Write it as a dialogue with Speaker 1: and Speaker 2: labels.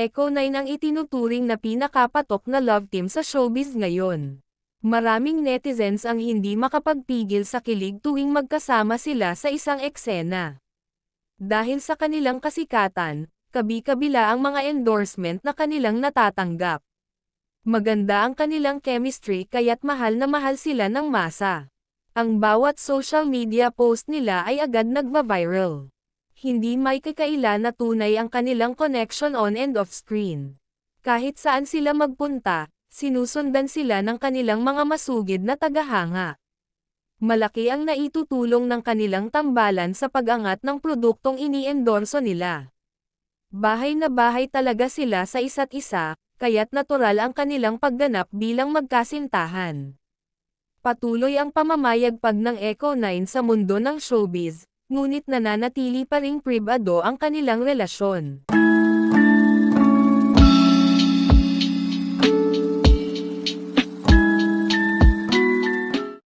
Speaker 1: Echo 9 ang itinuturing na pinakapatok na love team sa showbiz ngayon. Maraming netizens ang hindi makapagpigil sa kilig tuwing magkasama sila sa isang eksena. Dahil sa kanilang kasikatan, kabi-kabila ang mga endorsement na kanilang natatanggap. Maganda ang kanilang chemistry kaya't mahal na mahal sila ng masa. Ang bawat social media post nila ay agad nagva-viral. Hindi may kakaila na tunay ang kanilang connection on and off screen. Kahit saan sila magpunta, sinusundan sila ng kanilang mga masugid na tagahanga. Malaki ang naitutulong ng kanilang tambalan sa pag-angat ng produktong iniendorso nila. Bahay na bahay talaga sila sa isa't isa, kaya't natural ang kanilang pagganap bilang magkasintahan. Patuloy ang pamamayagpag ng Echo 9 sa mundo ng showbiz, ngunit nananatili pa ring pribado ang kanilang relasyon.